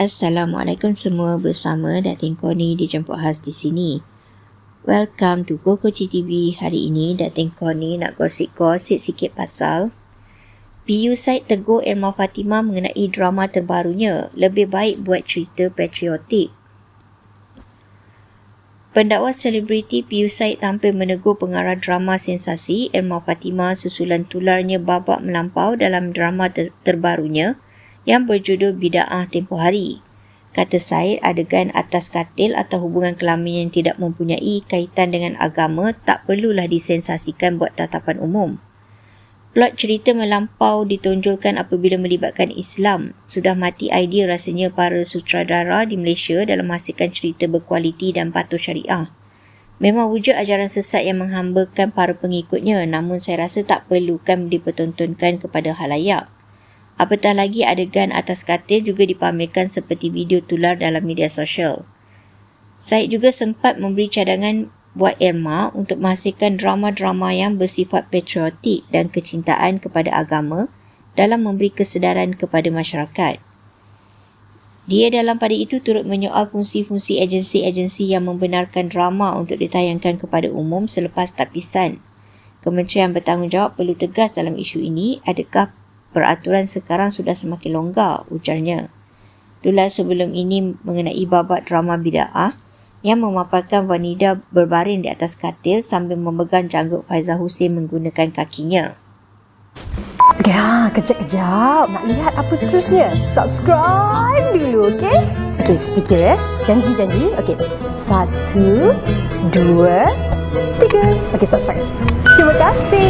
Assalamualaikum semua bersama Datin Koni dijemput khas di sini. Welcome to Koko TV. Hari ini Datin Koni nak gosip-gosip sikit pasal PU Said tegur Irma Fatima mengenai drama terbarunya. Lebih baik buat cerita patriotik. Pendakwa selebriti PU Said tampil menegur pengarah drama sensasi Irma Fatima susulan tularnya babak melampau dalam drama ter- terbarunya yang berjudul Bida'ah Tempoh Hari. Kata Syed, adegan atas katil atau hubungan kelamin yang tidak mempunyai kaitan dengan agama tak perlulah disensasikan buat tatapan umum. Plot cerita melampau ditonjolkan apabila melibatkan Islam. Sudah mati idea rasanya para sutradara di Malaysia dalam menghasilkan cerita berkualiti dan patuh syariah. Memang wujud ajaran sesat yang menghambakan para pengikutnya namun saya rasa tak perlukan dipertontonkan kepada halayak. Apatah lagi adegan atas katil juga dipamerkan seperti video tular dalam media sosial. Syed juga sempat memberi cadangan buat Irma untuk menghasilkan drama-drama yang bersifat patriotik dan kecintaan kepada agama dalam memberi kesedaran kepada masyarakat. Dia dalam pada itu turut menyoal fungsi-fungsi agensi-agensi yang membenarkan drama untuk ditayangkan kepada umum selepas tapisan. Kementerian bertanggungjawab perlu tegas dalam isu ini adakah peraturan sekarang sudah semakin longgar, ujarnya. Tulas sebelum ini mengenai babak drama bida'ah yang memaparkan wanita berbaring di atas katil sambil memegang janggut Faizal Hussein menggunakan kakinya. Ya, kejap-kejap. Nak lihat apa seterusnya? Subscribe dulu, okey? Okey, sedikit ya. Janji-janji. Okey. Satu, dua, tiga. Okey, subscribe. Terima kasih.